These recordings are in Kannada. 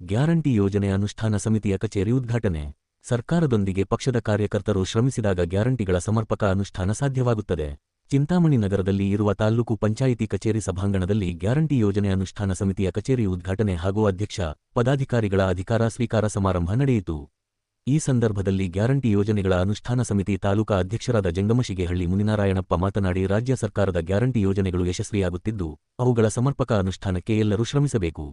ಗ್ಯಾರಂಟಿ ಯೋಜನೆ ಅನುಷ್ಠಾನ ಸಮಿತಿಯ ಕಚೇರಿ ಉದ್ಘಾಟನೆ. ಸರ್ಕಾರದೊಂದಿಗೆ ಪಕ್ಷದ ಕಾರ್ಯಕರ್ತರು ಶ್ರಮಿಸಿದಾಗ ಗ್ಯಾರಂಟಿಗಳ ಸಮರ್ಪಕ ಅನುಷ್ಠಾನ ಸಾಧ್ಯವಾಗುತ್ತದೆ. ಚಿಂತಾಮಣಿ ನಗರದಲ್ಲಿ ಇರುವ ತಾಲ್ಲೂಕು ಪಂಚಾಯಿತಿ ಕಚೇರಿ ಸಭಾಂಗಣದಲ್ಲಿ ಗ್ಯಾರಂಟಿ ಯೋಜನೆ ಅನುಷ್ಠಾನ ಸಮಿತಿಯ ಕಚೇರಿ ಉದ್ಘಾಟನೆ ಹಾಗೂ ಅಧ್ಯಕ್ಷ, ಪದಾಧಿಕಾರಿಗಳ ಅಧಿಕಾರ ಸ್ವೀಕಾರ ಸಮಾರಂಭ ನಡೆಯಿತು. ಈ ಸಂದರ್ಭದಲ್ಲಿ ಗ್ಯಾರಂಟಿ ಯೋಜನೆಗಳ ಅನುಷ್ಠಾನ ಸಮಿತಿ ತಾಲೂಕಾ ಅಧ್ಯಕ್ಷರಾದ ಜಂಗಮಶಿಗೆಹಳ್ಳಿ ಮುನಿನಾರಾಯಣಪ್ಪ ಮಾತನಾಡಿ, ರಾಜ್ಯ ಸರ್ಕಾರದ ಗ್ಯಾರಂಟಿ ಯೋಜನೆಗಳು ಯಶಸ್ವಿಯಾಗುತ್ತಿದ್ದು, ಅವುಗಳ ಸಮರ್ಪಕ ಅನುಷ್ಠಾನಕ್ಕೆ ಎಲ್ಲರೂ ಶ್ರಮಿಸಬೇಕು.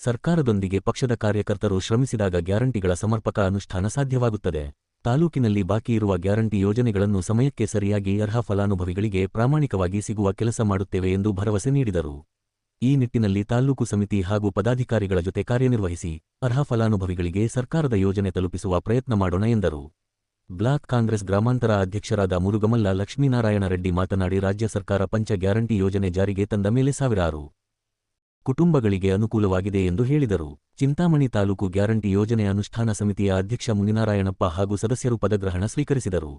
ಸರ್ಕಾರದೊಂದಿಗೆ ಪಕ್ಷದ ಕಾರ್ಯಕರ್ತರು ಶ್ರಮಿಸಿದಾಗ ಗ್ಯಾರಂಟಿಗಳ ಸಮರ್ಪಕ ಅನುಷ್ಠಾನ ಸಾಧ್ಯವಾಗುತ್ತದೆ. ತಾಲೂಕಿನಲ್ಲಿ ಬಾಕಿ ಇರುವ ಗ್ಯಾರಂಟಿ ಯೋಜನೆಗಳನ್ನು ಸಮಯಕ್ಕೆ ಸರಿಯಾಗಿ ಅರ್ಹ ಫಲಾನುಭವಿಗಳಿಗೆ ಪ್ರಾಮಾಣಿಕವಾಗಿ ಸಿಗುವ ಕೆಲಸ ಮಾಡುತ್ತೇವೆ ಎಂದು ಭರವಸೆ ನೀಡಿದರು. ಈ ನಿಟ್ಟಿನಲ್ಲಿ ತಾಲ್ಲೂಕು ಸಮಿತಿ ಹಾಗೂ ಪದಾಧಿಕಾರಿಗಳ ಜೊತೆ ಕಾರ್ಯನಿರ್ವಹಿಸಿ ಅರ್ಹ ಫಲಾನುಭವಿಗಳಿಗೆ ಸರ್ಕಾರದ ಯೋಜನೆ ತಲುಪಿಸುವ ಪ್ರಯತ್ನ ಮಾಡೋಣ ಎಂದರು. ಬ್ಲಾಕ್ ಕಾಂಗ್ರೆಸ್ ಗ್ರಾಮಾಂತರ ಅಧ್ಯಕ್ಷರಾದ ಮುರುಗಮಲ್ಲ ಲಕ್ಷ್ಮೀನಾರಾಯಣ ರೆಡ್ಡಿ ಮಾತನಾಡಿ, ರಾಜ್ಯ ಸರ್ಕಾರ ಪಂಚ ಗ್ಯಾರಂಟಿ ಯೋಜನೆ ಜಾರಿಗೆ ತಂದ ಮೇಲೆ ಸಾವಿರಾರು ಕುಟುಂಬಗಳಿಗೆ ಅನುಕೂಲವಾಗಿದೆ ಎಂದು ಹೇಳಿದರು. ಚಿಂತಾಮಣಿ ತಾಲೂಕು ಗ್ಯಾರಂಟಿ ಯೋಜನೆ ಅನುಷ್ಠಾನ ಸಮಿತಿಯ ಅಧ್ಯಕ್ಷ ಮುನಿನಾರಾಯಣಪ್ಪ ಹಾಗೂ ಸದಸ್ಯರು ಪದಗ್ರಹಣ ಸ್ವೀಕರಿಸಿದರು.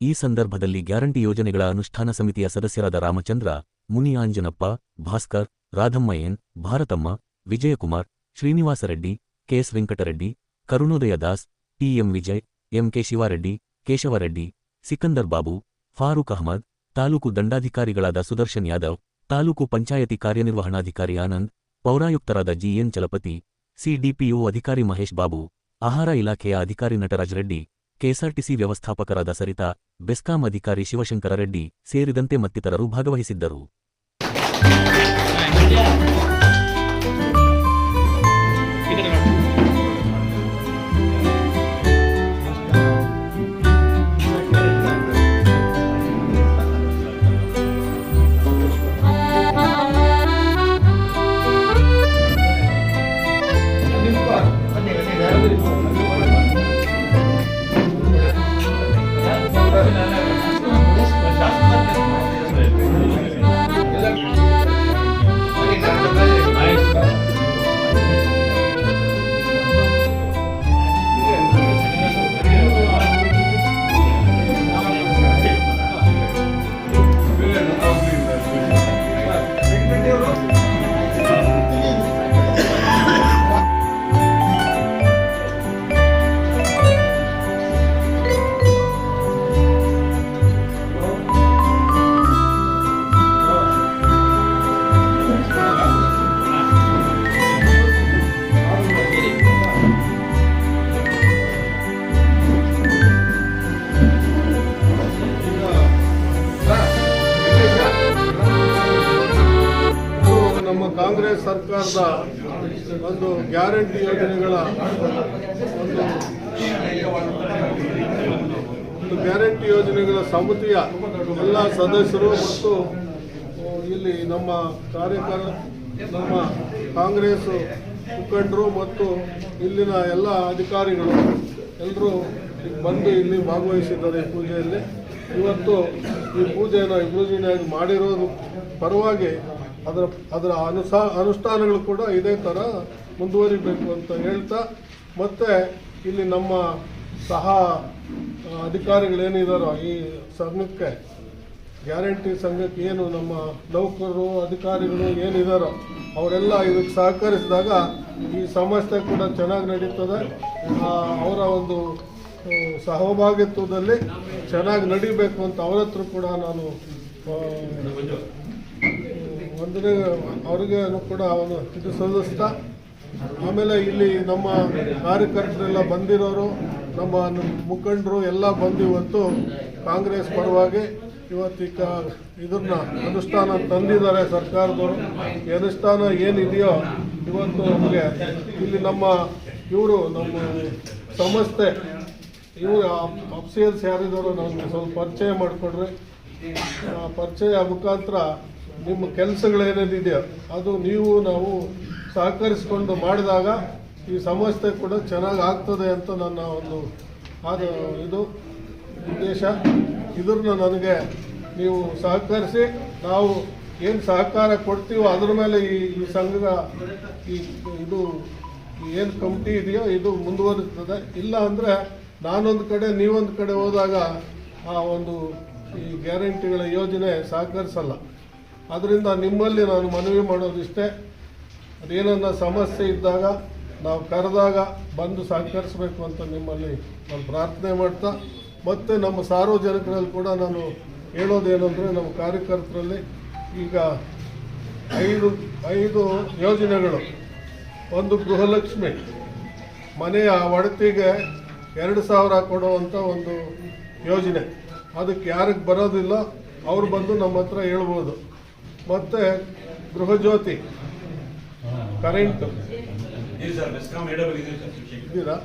ಈ ಸಂದರ್ಭದಲ್ಲಿ ಗ್ಯಾರಂಟಿ ಯೋಜನೆಗಳ ಅನುಷ್ಠಾನ ಸಮಿತಿಯ ಸದಸ್ಯರಾದ Ramachandra, Muniyanjanappa, Bhaskar, Radhammayyan, Bharathamma, Vijayakumar, Srinivasareddy K S Venkatareddy Karunodaya Das, T M Vijay, M K Shivareddy, Keshavareddy, Sikandar Babu, Farooq Ahmed, taluk ದಂಡಾಧಿಕಾರಿಗಳಾದ Sudarshan Yadav taluk ಪಂಚಾಯತಿ ಕಾರ್ಯನಿರ್ವಹಣಾಧಿಕಾರಿ ಆನಂದ್, ಪೌರಾಯುಕ್ತರಾದ ಜಿಎನ್ ಚಲಪತಿ, ಸಿಡಿಪಿಒ ಅಧಿಕಾರಿ ಮಹೇಶ್ ಬಾಬು, ಆಹಾರ ಇಲಾಖೆಯ ಅಧಿಕಾರಿ ನಟರಾಜ್ ರೆಡ್ಡಿ, ಕೆಎಸ್ಆರ್ಟಿಸಿ ವ್ಯವಸ್ಥಾಪಕರಾದ ಸರಿತಾ, ಬೆಸ್ಕಾಂ ಅಧಿಕಾರಿ ಶಿವಶಂಕರ ರೆಡ್ಡಿ ಸೇರಿದಂತೆ ಮತ್ತಿತರರು ಭಾಗವಹಿಸಿದ್ದರು. ಕಾಂಗ್ರೆಸ್ ಸರ್ಕಾರದ ಒಂದು ಗ್ಯಾರಂಟಿ ಯೋಜನೆಗಳ ಒಂದು ಗ್ಯಾರಂಟಿ ಯೋಜನೆಗಳ ಸಮಿತಿಯ ಎಲ್ಲ ಸದಸ್ಯರು ಮತ್ತು ಇಲ್ಲಿ ನಮ್ಮ ಕಾರ್ಯಕರ ನಮ್ಮ ಕಾಂಗ್ರೆಸ್ ಮುಖಂಡರು ಮತ್ತು ಇಲ್ಲಿನ ಎಲ್ಲ ಅಧಿಕಾರಿಗಳು ಎಲ್ಲರೂ ಬಂದು ಇಲ್ಲಿ ಭಾಗವಹಿಸಿದ್ದಾರೆ ಪೂಜೆಯಲ್ಲಿ. ಇವತ್ತು ಈ ಪೂಜೆಯನ್ನು ವಿಭಜನೆಯಾಗಿ ಮಾಡಿರೋದು ಪರವಾಗಿ ಅದರ ಅದರ ಅನುಸಾ, ಅನುಷ್ಠಾನಗಳು ಕೂಡ ಇದೇ ಥರ ಮುಂದುವರಿಬೇಕು ಅಂತ ಹೇಳ್ತಾ, ಮತ್ತು ಇಲ್ಲಿ ನಮ್ಮ ಸಹ ಅಧಿಕಾರಿಗಳೇನಿದಾರೋ ಈ ಸಂಘಕ್ಕೆ, ಗ್ಯಾರಂಟಿ ಸಂಘಕ್ಕೆ ಏನು ನಮ್ಮ ನೌಕರರು, ಅಧಿಕಾರಿಗಳು ಏನಿದಾರೋ ಅವರೆಲ್ಲ ಇದಕ್ಕೆ ಸಹಕರಿಸಿದಾಗ ಈ ಸಂಸ್ಥೆ ಕೂಡ ಚೆನ್ನಾಗಿ ನಡೀತದೆ. ಅವರ ಒಂದು ಸಹಭಾಗಿತ್ವದಲ್ಲಿ ಚೆನ್ನಾಗಿ ನಡಿಬೇಕು ಅಂತ ಅವರ ಹತ್ರ ಕೂಡ ನಾನು ಒಂದನೇ ಅವ್ರಿಗೆ ಕೂಡ ಅವನು ಇದು ಸಲ್ಲಿಸ್ತಾ ಆಮೇಲೆ ಇಲ್ಲಿ ನಮ್ಮ ಕಾರ್ಯಕರ್ತರೆಲ್ಲ ಬಂದಿರೋರು, ನಮ್ಮ ಮುಖಂಡರು ಎಲ್ಲ ಬಂದು ಇವತ್ತು ಕಾಂಗ್ರೆಸ್ ಪರವಾಗಿ ಇವತ್ತು ಈಗ ಇದನ್ನ ಅನುಷ್ಠಾನ ತಂದಿದ್ದಾರೆ ಸರ್ಕಾರದವರು. ಈ ಅನುಷ್ಠಾನ ಏನಿದೆಯೋ ಇವತ್ತು ನಮಗೆ ಇಲ್ಲಿ ನಮ್ಮ ಇವರು, ನಮ್ಮ ಸಂಸ್ಥೆ, ಇವರು ಅಫ್ಸಿಯಲ್ಸ್ ಯಾರಿದ್ದಾರೋ ನಮಗೆ ಸ್ವಲ್ಪ ಪರಿಚಯ ಮಾಡಿಕೊಡ್ರಿ. ಪರಿಚಯ ಮುಖಾಂತರ ನಿಮ್ಮ ಕೆಲಸಗಳೇನೇನಿದೆಯೋ ಅದು ನೀವು ನಾವು ಸಹಕರಿಸಿಕೊಂಡು ಮಾಡಿದಾಗ ಈ ಸಮಸ್ಯೆ ಕೂಡ ಚೆನ್ನಾಗಿ ಆಗ್ತದೆ ಅಂತ ನನ್ನ ಒಂದು ಆದ ಇದು ಉದ್ದೇಶ. ಇದನ್ನು ನನಗೆ ನೀವು ಸಹಕರಿಸಿ, ನಾವು ಏನು ಸಹಕಾರ ಕೊಡ್ತೀವೋ ಅದ್ರ ಮೇಲೆ ಈ ಈ ಸಂಘದ ಈ ಇದು ಏನು ಕಮಿಟಿ ಇದೆಯೋ ಇದು ಮುಂದುವರಿಸ್ತದೆ ಇಲ್ಲ ಅಂದರೆ ನಾನೊಂದು ಕಡೆ, ನೀವೊಂದು ಕಡೆ ಹೋದಾಗ ಆ ಒಂದು ಈ ಗ್ಯಾರಂಟಿಗಳ ಯೋಜನೆ ಸಹಕರಿಸಲ್ಲ. ಅದರಿಂದ ನಿಮ್ಮಲ್ಲಿ ನಾನು ಮನವಿ ಮಾಡೋದಿಷ್ಟೇ. ಅದೇನನ್ನ ಸಮಸ್ಯೆ ಇದ್ದಾಗ ನಾವು ಕರೆದಾಗ ಬಂದು ಸಹಕರಿಸಬೇಕು ಅಂತ ನಿಮ್ಮಲ್ಲಿ ನಾನು ಪ್ರಾರ್ಥನೆ ಮಾಡ್ತಾ, ಮತ್ತು ನಮ್ಮ ಸಾರ್ವಜನಿಕರಲ್ಲಿ ಕೂಡ ನಾನು ಹೇಳೋದೇನೆಂದರೆ ನಮ್ಮ ಕಾರ್ಯಕರ್ತರಲ್ಲಿ ಈಗ ಐದು ಐದು ಯೋಜನೆಗಳು. ಒಂದು ಗೃಹಲಕ್ಷ್ಮಿ, ಮನೆಯ ಒಡತಿಗೆ ಎರಡು ಸಾವಿರ ಕೊಡುವಂಥ ಒಂದು ಯೋಜನೆ. ಅದಕ್ಕೆ ಯಾರಿಗೆ ಬರೋದಿಲ್ಲ, ಅವ್ರು ಬಂದು ನಮ್ಮ ಹತ್ರ ಹೇಳ್ಬೋದು. ಮತ್ತು ಗೃಹಜ್ಯೋತಿ ಕರೆಂಟ್. ಇದ್ದೀರಾ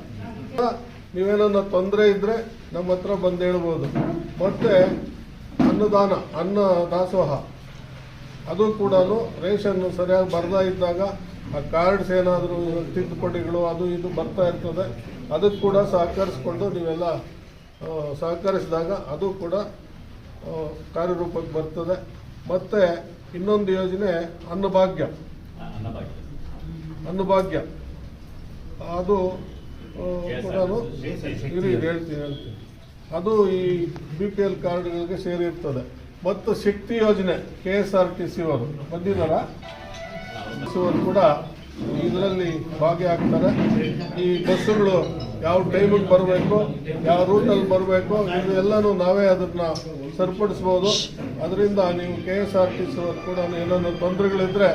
ನೀವೇನನ್ನ ತೊಂದರೆ ಇದ್ದರೆ ನಮ್ಮ ಹತ್ರ ಬಂದು ಹೇಳ್ಬೋದು. ಮತ್ತೆ ಅನ್ನದಾನ ಅನ್ನ ದಾಸೋಹ. ಅದು ಕೂಡ ರೇಷನ್ ಸರಿಯಾಗಿ ಬರ್ತಾ ಇದ್ದಾಗ ಆ ಕಾರ್ಡ್ಸ್ ಏನಾದರೂ ತಿದ್ದುಪಡಿಗಳು ಅದು ಇದು ಬರ್ತಾ ಇರ್ತದೆ. ಅದಕ್ಕೆ ಕೂಡ ಸಹಕರಿಸ್ಕೊಂಡು ನೀವೆಲ್ಲ ಸಹಕರಿಸಿದಾಗ ಅದು ಕೂಡ ಕಾರ್ಯರೂಪಕ್ಕೆ ಬರ್ತದೆ. ಮತ್ತು ಇನ್ನೊಂದು ಯೋಜನೆ ಅನ್ನಭಾಗ್ಯ. ಅನ್ನಭಾಗ್ಯ. ಅದು ಕೂಡ ಇರಿ ಹೇಳ್ತೀನಿ ಹೇಳ್ತೀನಿ. ಅದು ಈ ಬಿ ಪಿ ಎಲ್ ಕಾರ್ಡ್ಗಳಿಗೆ ಸೇರಿರ್ತದೆ. ಮತ್ತು ಶಕ್ತಿ ಯೋಜನೆ K S R T C ಅವರು. ಬಂದಿದ್ದಾರ? ಅವರು ಕೂಡ ಇದರಲ್ಲಿ ಭಾಗಿಯಾಗ್ತಾರೆ. ಈ ಬಸ್ಸುಗಳು ಯಾವ ಟೈಮಿಗೆ ಬರಬೇಕು ಯಾವ ರೂಟಲ್ಲಿ ಬರಬೇಕು ಇದೆಲ್ಲನೂ ನಾವೇ ಅದನ್ನ ಸರಿಪಡಿಸ್ಬೋದು. ಅದರಿಂದ ನೀವು K S R T C ಕೂಡ ಏನಾದ್ರು ತೊಂದರೆಗಳಿದ್ದರೆ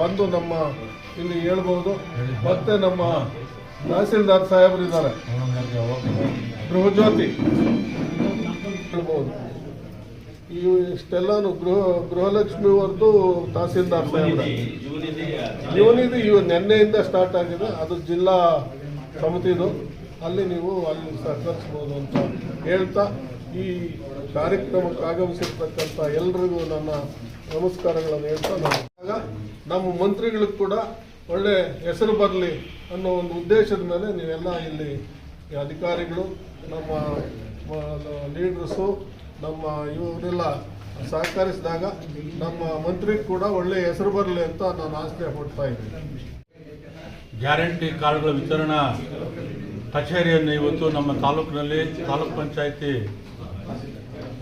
ಬಂದು ನಮ್ಮ ಇಲ್ಲಿ ಹೇಳ್ಬೋದು. ಮತ್ತೆ ನಮ್ಮ ತಹಸೀಲ್ದಾರ್ ಸಾಹೇಬರಿದ್ದಾರೆ. ಗೃಹಜ್ಯೋತಿ. ಹೇಳ್ಬೋದು. ಇವು ಇಷ್ಟೆಲ್ಲಾನು ಗೃಹ ಗೃಹಲಕ್ಷ್ಮಿ ಅವ್ರದ್ದು ತಹಸೀಲ್ದಾರ್ ಇವನಿದು ಇವು ನಿನ್ನೆಯಿಂದ ಸ್ಟಾರ್ಟ್ ಆಗಿದೆ. ಅದು ಜಿಲ್ಲಾ ಸಮಿತಿದು. ಅಲ್ಲಿ ನೀವು ಅಲ್ಲಿ ಸಹಕರಿಸ್ಬೋದು ಅಂತ ಹೇಳ್ತಾ ಈ ಕಾರ್ಯಕ್ರಮಕ್ಕೆ ಆಗಮಿಸಿರ್ತಕ್ಕಂಥ ಎಲ್ರಿಗೂ ನನ್ನ ನಮಸ್ಕಾರಗಳನ್ನು ಹೇಳ್ತಾ ನಾನು ನಮ್ಮ ಮಂತ್ರಿಗಳಿಗೆ ಕೂಡ ಒಳ್ಳೆ ಹೆಸರು ಬರಲಿ ಅನ್ನೋ ಒಂದು ಉದ್ದೇಶದ ಮೇಲೆ ನೀವೆಲ್ಲ ಇಲ್ಲಿ ಅಧಿಕಾರಿಗಳು ನಮ್ಮ ಲೀಡ್ರಸ್ಸು ನಮ್ಮ ಇವರೆಲ್ಲ ಸಹಕರಿಸಿದಾಗ ನಮ್ಮ ಮಂತ್ರಿ ಕೂಡ ಒಳ್ಳೆ ಹೆಸರು ಬರಲಿ ಅಂತ ನಾನು ಆಸೆ ಪಡ್ತಾ ಇದ್ದೀನಿ. ಗ್ಯಾರಂಟಿ ಕಾರ್ಡ್ಗಳ ವಿತರಣಾ ಕಚೇರಿಯನ್ನು ಇವತ್ತು ನಮ್ಮ ತಾಲೂಕಿನಲ್ಲಿ, ತಾಲೂಕ್ ಪಂಚಾಯತಿ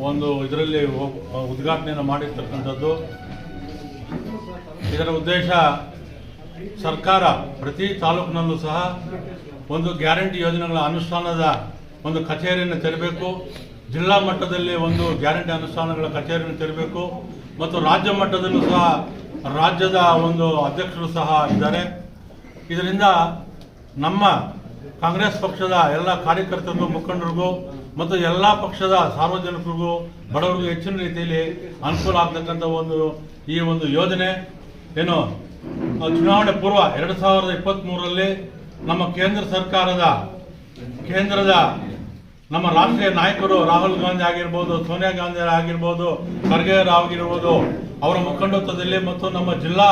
ಒಂದು ಇದರಲ್ಲಿ ಉದ್ಘಾಟನೆಯನ್ನು ಮಾಡಿರ್ತಕ್ಕಂಥದ್ದು. ಇದರ ಉದ್ದೇಶ ಸರ್ಕಾರ ಪ್ರತಿ ತಾಲೂಕಿನಲ್ಲೂ ಸಹ ಒಂದು ಗ್ಯಾರಂಟಿ ಯೋಜನೆಗಳ ಅನುಷ್ಠಾನದ ಒಂದು ಕಚೇರಿಯನ್ನು ತೆರಬೇಕು. ಜಿಲ್ಲಾ ಮಟ್ಟದಲ್ಲಿ ಒಂದು ಗ್ಯಾರಂಟಿ ಅನುಷ್ಠಾನಗಳ ಕಚೇರಿಯನ್ನು ತೆರಬೇಕು ಮತ್ತು ರಾಜ್ಯ ಮಟ್ಟದಲ್ಲೂ ಸಹ ರಾಜ್ಯದ ಒಂದು ಅಧ್ಯಕ್ಷರು ಸಹ ಇದ್ದಾರೆ. ಇದರಿಂದ ನಮ್ಮ ಕಾಂಗ್ರೆಸ್ ಪಕ್ಷದ ಎಲ್ಲ ಕಾರ್ಯಕರ್ತರಿಗೂ, ಮುಖಂಡರಿಗೂ ಮತ್ತು ಎಲ್ಲ ಪಕ್ಷದ ಸಾರ್ವಜನಿಕರಿಗೂ, ಬಡವರಿಗೂ ಹೆಚ್ಚಿನ ರೀತಿಯಲ್ಲಿ ಅನುಕೂಲ ಆಗ್ತಕ್ಕಂಥ ಒಂದು ಈ ಒಂದು ಯೋಜನೆ. ಏನು, ಚುನಾವಣೆ ಪೂರ್ವ ಎರಡು ಸಾವಿರದ ನಮ್ಮ ಕೇಂದ್ರ ಸರ್ಕಾರದ, ಕೇಂದ್ರದ ನಮ್ಮ ರಾಷ್ಟ್ರೀಯ ನಾಯಕರು ರಾಹುಲ್ ಗಾಂಧಿ ಆಗಿರ್ಬೋದು, ಸೋನಿಯಾ ಗಾಂಧಿ ಆಗಿರ್ಬೋದು, ಖರ್ಗೆ ಆಗಿರ್ಬೋದು, ಅವರ ಮುಖಂಡತ್ವದಲ್ಲಿ ಮತ್ತು ನಮ್ಮ ಜಿಲ್ಲಾ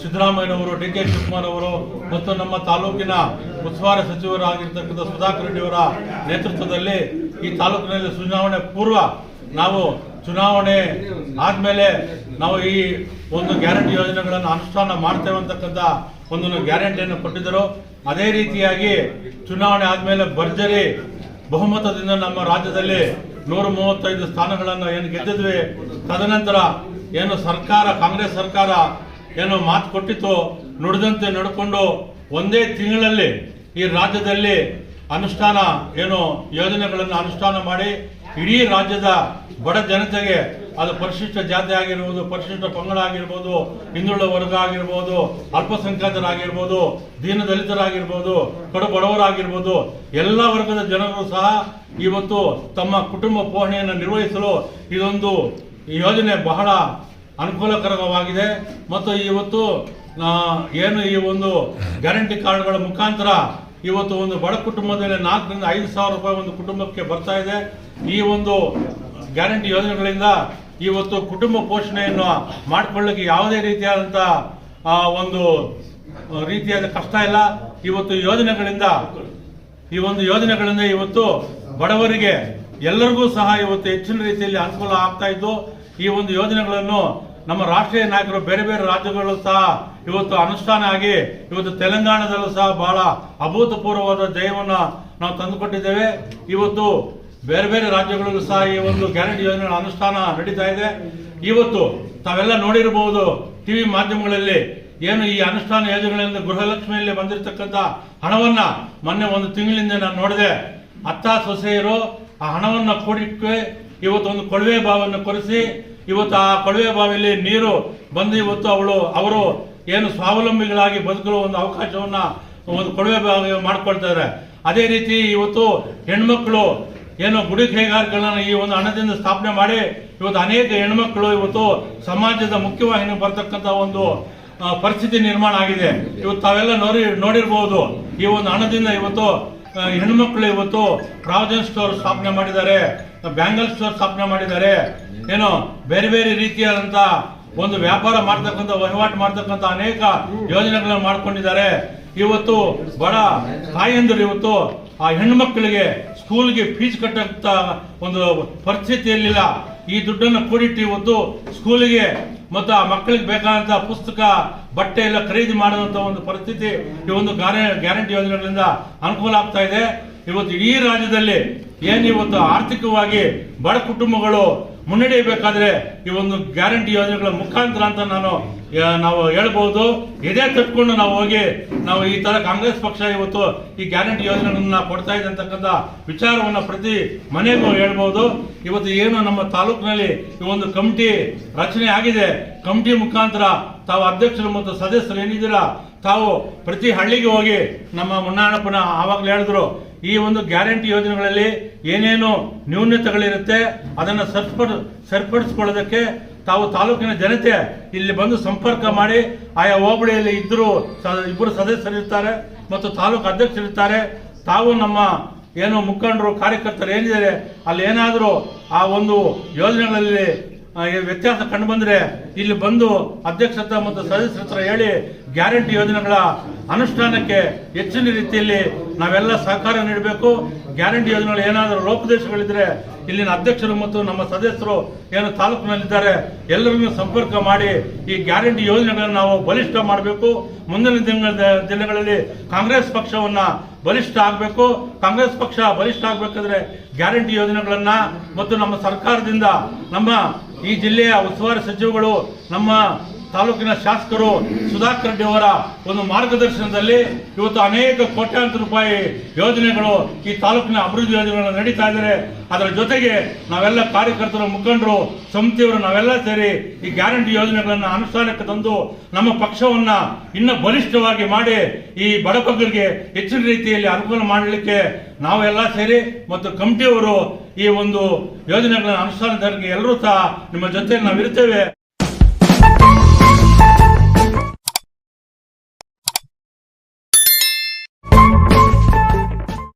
ಸಿದ್ದರಾಮಯ್ಯನವರು ಡಿ ಕೆ ಶಿವಕುಮಾರ್ ಅವರು ಮತ್ತು ನಮ್ಮ ತಾಲೂಕಿನ ಉಸ್ತುವಾರಿ ಸಚಿವರಾಗಿರ್ತಕ್ಕಂಥ ಸುಧಾಕರ್ ರೆಡ್ಡಿಯವರ ನೇತೃತ್ವದಲ್ಲಿ ಈ ತಾಲೂಕಿನಲ್ಲಿ ಚುನಾವಣೆ ಪೂರ್ವ ನಾವು ಚುನಾವಣೆ ಆದ್ಮೇಲೆ ನಾವು ಈ ಒಂದು ಗ್ಯಾರಂಟಿ ಯೋಜನೆಗಳನ್ನು ಅನುಷ್ಠಾನ ಮಾಡ್ತೇವೆ ಅಂತಕ್ಕಂಥ ಒಂದು ಗ್ಯಾರಂಟಿಯನ್ನು ಕೊಟ್ಟಿದ್ದರು. ಅದೇ ರೀತಿಯಾಗಿ ಚುನಾವಣೆ ಆದ್ಮೇಲೆ ಭರ್ಜರಿ ಬಹುಮತದಿಂದ ನಮ್ಮ ರಾಜ್ಯದಲ್ಲಿ ನೂರ ಮೂವತ್ತೈದು ಸ್ಥಾನಗಳನ್ನು ಏನು ಗೆದ್ದಿದ್ವಿ. ತದನಂತರ ಏನು ಸರ್ಕಾರ, ಕಾಂಗ್ರೆಸ್ ಸರ್ಕಾರ ಏನು ಮಾತು ಕೊಟ್ಟಿತ್ತು ನುಡಿದಂತೆ ನಡ್ಕೊಂಡು ಒಂದೇ ತಿಂಗಳಲ್ಲಿ ಈ ರಾಜ್ಯದಲ್ಲಿ ಅನುಷ್ಠಾನ, ಏನು ಯೋಜನೆಗಳನ್ನು ಅನುಷ್ಠಾನ ಮಾಡಿ ಇಡೀ ರಾಜ್ಯದ ಬಡ ಜನತೆಗೆ ಅದು ಪರಿಶಿಷ್ಟ ಜಾತಿ ಆಗಿರ್ಬೋದು, ಪರಿಶಿಷ್ಟ ಪಂಗಡ ಆಗಿರ್ಬೋದು ಹಿಂದುಳ ವರ್ಗ ಆಗಿರ್ಬೋದು, ಅಲ್ಪಸಂಖ್ಯಾತರಾಗಿರ್ಬೋದು, ದೀನ ದಲಿತರಾಗಿರ್ಬೋದು, ಕಡು ಬಡವರಾಗಿರ್ಬೋದು, ಎಲ್ಲ ವರ್ಗದ ಜನರು ಸಹ ಇವತ್ತು ತಮ್ಮ ಕುಟುಂಬ ಪೋಷಣೆಯನ್ನು ನಿರ್ವಹಿಸಲು ಇದೊಂದು ಯೋಜನೆ ಬಹಳ ಅನುಕೂಲಕರವಾಗಿದೆ. ಮತ್ತು ಇವತ್ತು ಏನು ಈ ಒಂದು ಗ್ಯಾರಂಟಿ ಕಾರ್ಡ್ಗಳ ಮುಖಾಂತರ ಇವತ್ತು ಒಂದು ಬಡ ಕುಟುಂಬದಲ್ಲಿ ನಾಲ್ಕರಿಂದ ಐದು ಸಾವಿರ ರೂಪಾಯಿ ಒಂದು ಕುಟುಂಬಕ್ಕೆ ಬರ್ತಾ ಇದೆ. ಈ ಒಂದು ಗ್ಯಾರಂಟಿ ಯೋಜನೆಗಳಿಂದ ಇವತ್ತು ಕುಟುಂಬ ಪೋಷಣೆಯನ್ನು ಮಾಡಿಕೊಳ್ಳಕ್ಕೆ ಯಾವುದೇ ರೀತಿಯಾದಂಥ ಒಂದು ರೀತಿಯಾದ ಕಷ್ಟ ಇಲ್ಲ. ಇವತ್ತು ಯೋಜನೆಗಳಿಂದ, ಈ ಒಂದು ಯೋಜನೆಗಳಿಂದ ಇವತ್ತು ಬಡವರಿಗೆ ಎಲ್ಲರಿಗೂ ಸಹ ಇವತ್ತು ಹೆಚ್ಚಿನ ರೀತಿಯಲ್ಲಿ ಅನುಕೂಲ ಆಗ್ತಾ ಇದ್ದು, ಈ ಒಂದು ಯೋಜನೆಗಳನ್ನು ನಮ್ಮ ರಾಷ್ಟ್ರೀಯ ನಾಯಕರು ಬೇರೆ ಬೇರೆ ರಾಜ್ಯಗಳಲ್ಲೂ ಸಹ ಇವತ್ತು ಅನುಷ್ಠಾನ ಆಗಿ, ಇವತ್ತು ತೆಲಂಗಾಣದಲ್ಲೂ ಸಹ ಬಹಳ ಅಭೂತಪೂರ್ವವಾದ ಜಯವನ್ನು ನಾವು ತಂದುಕೊಟ್ಟಿದ್ದೇವೆ. ಇವತ್ತು ಬೇರೆ ಬೇರೆ ರಾಜ್ಯಗಳಲ್ಲೂ ಸಹ ಈ ಒಂದು ಗ್ಯಾರಂಟಿ ಯೋಜನೆ ಅನುಷ್ಠಾನ ನಡೀತಾ ಇದೆ. ಇವತ್ತು ತಾವೆಲ್ಲ ನೋಡಿರಬಹುದು ಟಿವಿ ಮಾಧ್ಯಮಗಳಲ್ಲಿ ಏನು ಈ ಅನುಷ್ಠಾನ ಯೋಜನೆಗಳಿಂದ ಗೃಹಲಕ್ಷ್ಮಿಯಲ್ಲಿ ಬಂದಿರತಕ್ಕಂಥ ಹಣವನ್ನ ಮೊನ್ನೆ ಒಂದು ತಿಂಗಳಿಂದ ನಾನು ನೋಡಿದೆ. ಅತ್ತ ಸೊಸೆಯರು ಆ ಹಣವನ್ನ ಕೂಡಿಕ್ಕೆ ಇವತ್ತು ಒಂದು ಕೊಳವೆ ಬಾವನ್ನು ಕೊರೆಸಿ, ಇವತ್ತು ಆ ಕೊಳವೆ ಬಾವಿಯಲ್ಲಿ ನೀರು ಬಂದು ಇವತ್ತು ಅವಳು, ಅವರು ಏನು ಸ್ವಾವಲಂಬಿಗಳಾಗಿ ಬದುಕಲು ಒಂದು ಅವಕಾಶವನ್ನ ಒಂದು ಕೊಳವೆ ಬಾವಿ ಮಾಡ್ಕೊಳ್ತಾರೆ ಅದೇ ರೀತಿ ಇವತ್ತು ಹೆಣ್ಮಕ್ಳು ಏನು ಗುಡಿ ಕೈಗಾರಿಕೆಗಳನ್ನ ಈ ಒಂದು ಹಣದಿಂದ ಸ್ಥಾಪನೆ ಮಾಡಿ ಇವತ್ತು ಅನೇಕ ಹೆಣ್ಮಕ್ಳು ಇವತ್ತು ಸಮಾಜದ ಮುಖ್ಯವಾಹಿನಿ ಬರ್ತಕ್ಕಂಥ ಒಂದು ಪರಿಸ್ಥಿತಿ ನಿರ್ಮಾಣ ಆಗಿದೆ. ಇವತ್ತು ತಾವೆಲ್ಲ ನೋಡಿ, ನೋಡಿರ್ಬೋದು. ಈ ಒಂದು ಹಣದಿಂದ ಇವತ್ತು ಹೆಣ್ಮಕ್ಳು ಇವತ್ತು ಪ್ರಾವಿಜನ್ ಸ್ಟೋರ್ ಸ್ಥಾಪನೆ ಮಾಡಿದ್ದಾರೆ ಬ್ಯಾಂಗಲ್ ಸ್ಟೋರ್ ಸ್ಥಾಪನೆ ಮಾಡಿದ್ದಾರೆ. ಏನೋ ಬೇರೆ ಬೇರೆ ರೀತಿಯಾದಂತ ಒಂದು ವ್ಯಾಪಾರ ಮಾಡ್ತಕ್ಕಂಥ ವಹಿವಾಟು ಮಾಡ್ತಕ್ಕಂಥ ಅನೇಕ ಯೋಜನೆಗಳನ್ನ ಮಾಡ್ಕೊಂಡಿದ್ದಾರೆ. ಇವತ್ತು ಬಡ ತಾಯಿಯಂದ್ರು ಇವತ್ತು ಆ ಹೆಣ್ಮಕ್ಳಿಗೆ ಸ್ಕೂಲ್ಗೆ ಫೀಸ್ ಕಟ್ಟಂತ ಒಂದು ಪರಿಸ್ಥಿತಿಯಲ್ಲಿಲ್ಲ. ಈ ದುಡ್ಡನ್ನು ಕೂಡಿಟ್ಟು ಇವತ್ತು ಸ್ಕೂಲಿಗೆ ಮತ್ತು ಆ ಮಕ್ಕಳಿಗೆ ಬೇಕಾದಂಥ ಪುಸ್ತಕ, ಬಟ್ಟೆ ಎಲ್ಲ ಖರೀದಿ ಮಾಡುವಂಥ ಒಂದು ಪರಿಸ್ಥಿತಿ ಈ ಒಂದು ಗ್ಯಾರಂಟಿ ಯೋಜನೆಗಳಿಂದ ಅನುಕೂಲ ಆಗ್ತಾ ಇದೆ. ಇವತ್ತು ಇಡೀ ರಾಜ್ಯದಲ್ಲಿ ಏನು ಇವತ್ತು ಆರ್ಥಿಕವಾಗಿ ಬಡ ಕುಟುಂಬಗಳು ಮುನ್ನಡೆಯಬೇಕಾದ್ರೆ ಈ ಒಂದು ಗ್ಯಾರಂಟಿ ಯೋಜನೆಗಳ ಮುಖಾಂತರ ಅಂತ ನಾನು ನಾವು ಹೇಳ್ಬಹುದು ಇದೇ ತಟ್ಕೊಂಡು ನಾವು ಹೋಗಿ, ನಾವು ಈ ತರ ಕಾಂಗ್ರೆಸ್ ಪಕ್ಷ ಇವತ್ತು ಈ ಗ್ಯಾರಂಟಿ ಯೋಜನೆಗಳನ್ನ ಕೊಡ್ತಾ ಇದೆ ಅಂತಕ್ಕಂಥ ವಿಚಾರವನ್ನ ಪ್ರತಿ ಮನೆಗೂ ಹೇಳ್ಬಹುದು ಇವತ್ತು ಏನು ನಮ್ಮ ತಾಲೂಕಿನಲ್ಲಿ ಈ ಒಂದು ಕಮಿಟಿ ರಚನೆ ಆಗಿದೆ. ಕಮಿಟಿ ಮುಖಾಂತರ ತಾವು ಅಧ್ಯಕ್ಷರು ಮತ್ತು ಸದಸ್ಯರು ಏನಿದ್ದೀರಾ, ತಾವು ಪ್ರತಿ ಹಳ್ಳಿಗೆ ಹೋಗಿ ನಮ್ಮ ಮುನ್ನಾಣಪ್ಪನ ಆವಾಗಲೇ ಹೇಳಿದ್ರು. ಈ ಒಂದು ಗ್ಯಾರಂಟಿ ಯೋಜನೆಗಳಲ್ಲಿ ಏನೇನು ನ್ಯೂನತೆಗಳಿರುತ್ತೆ, ಅದನ್ನು ಸರಿಪಡ, ಸರಿಪಡಿಸ್ಕೊಳ್ಳೋದಕ್ಕೆ ತಾವು ತಾಲೂಕಿನ ಜನತೆ ಇಲ್ಲಿ ಬಂದು ಸಂಪರ್ಕ ಮಾಡಿ, ಆಯಾ ಹೋಬಳಿಯಲ್ಲಿ ಇದ್ದರು ಇಬ್ಬರು ಸದಸ್ಯರು ಇರ್ತಾರೆ ಮತ್ತು ತಾಲೂಕು ಅಧ್ಯಕ್ಷರಿರ್ತಾರೆ. ತಾವು ನಮ್ಮ ಏನು ಮುಖಂಡರು, ಕಾರ್ಯಕರ್ತರು ಏನಿದ್ದಾರೆ, ಅಲ್ಲಿ ಏನಾದರೂ ಆ ಒಂದು ಯೋಜನೆಗಳಲ್ಲಿ ಈ ವ್ಯತ್ಯಾಸ ಕಂಡು ಬಂದರೆ ಇಲ್ಲಿ ಬಂದು ಅಧ್ಯಕ್ಷತೆ ಮತ್ತು ಸದಸ್ಯರ ಹೇಳಿ ಗ್ಯಾರಂಟಿ ಯೋಜನೆಗಳ ಅನುಷ್ಠಾನಕ್ಕೆ ಹೆಚ್ಚಿನ ರೀತಿಯಲ್ಲಿ ನಾವೆಲ್ಲ ಸಹಕಾರ ನೀಡಬೇಕು. ಗ್ಯಾರಂಟಿ ಯೋಜನೆಗಳು ಏನಾದರೂ ಲೋಪದೇಶಗಳಿದ್ರೆ ಇಲ್ಲಿನ ಅಧ್ಯಕ್ಷರು ಮತ್ತು ನಮ್ಮ ಸದಸ್ಯರು ಏನು ತಾಲೂಕಿನಲ್ಲಿದ್ದಾರೆ ಎಲ್ಲರನ್ನು ಸಂಪರ್ಕ ಮಾಡಿ ಈ ಗ್ಯಾರಂಟಿ ಯೋಜನೆಗಳನ್ನು ನಾವು ಬಲಿಷ್ಠ ಮಾಡಬೇಕು. ಮುಂದಿನ ದಿನಗಳ ದಿನಗಳಲ್ಲಿ ಕಾಂಗ್ರೆಸ್ ಪಕ್ಷವನ್ನ ಬಲಿಷ್ಠ ಆಗಬೇಕು. ಕಾಂಗ್ರೆಸ್ ಪಕ್ಷ ಬಲಿಷ್ಠ ಆಗಬೇಕಾದ್ರೆ ಗ್ಯಾರಂಟಿ ಯೋಜನೆಗಳನ್ನ ಮತ್ತು ನಮ್ಮ ಸರ್ಕಾರದಿಂದ ನಮ್ಮ ಈ ಜಿಲ್ಲೆಯ ಉಸ್ತುವಾರಿ ಸಚಿವಗಳು ನಮ್ಮ ತಾಲೂಕಿನ ಶಾಸಕರು ಸುಧಾಕರ್ ರೆಡ್ಡಿ ಅವರ ಒಂದು ಮಾರ್ಗದರ್ಶನದಲ್ಲಿ ಇವತ್ತು ಅನೇಕ ಕೋಟ್ಯಾಂತರ ರೂಪಾಯಿ ಯೋಜನೆಗಳು ಈ ತಾಲೂಕಿನ ಅಭಿವೃದ್ಧಿ ಯೋಜನೆಗಳನ್ನು ನಡೀತಾ ಇದ್ದಾರೆ. ಅದರ ಜೊತೆಗೆ ನಾವೆಲ್ಲ ಕಾರ್ಯಕರ್ತರು, ಮುಖಂಡರು, ಸಮಿತಿಯವರು ನಾವೆಲ್ಲ ಸೇರಿ ಈ ಗ್ಯಾರಂಟಿ ಯೋಜನೆಗಳನ್ನು ಅನುಷ್ಠಾನಕ್ಕೆ ತಂದು ನಮ್ಮ ಪಕ್ಷವನ್ನ ಇನ್ನೂ ಬಲಿಷ್ಠವಾಗಿ ಮಾಡಿ ಈ ಬಡಬಗ್ಗರಿಗೆ ಹೆಚ್ಚಿನ ರೀತಿಯಲ್ಲಿ ಅನುಕೂಲ ಮಾಡಲಿಕ್ಕೆ ನಾವೆಲ್ಲ ಸೇರಿ ಮತ್ತು ಕಮಿಟಿಯವರು ಈ ಒಂದು ಯೋಜನೆಗಳನ್ನು ಅನುಷ್ಠಾನದಲ್ಲಿ ಎಲ್ಲರೂ ಸಹ ನಿಮ್ಮ ಜೊತೆ ನಾವು ಇರ್ತೇವೆ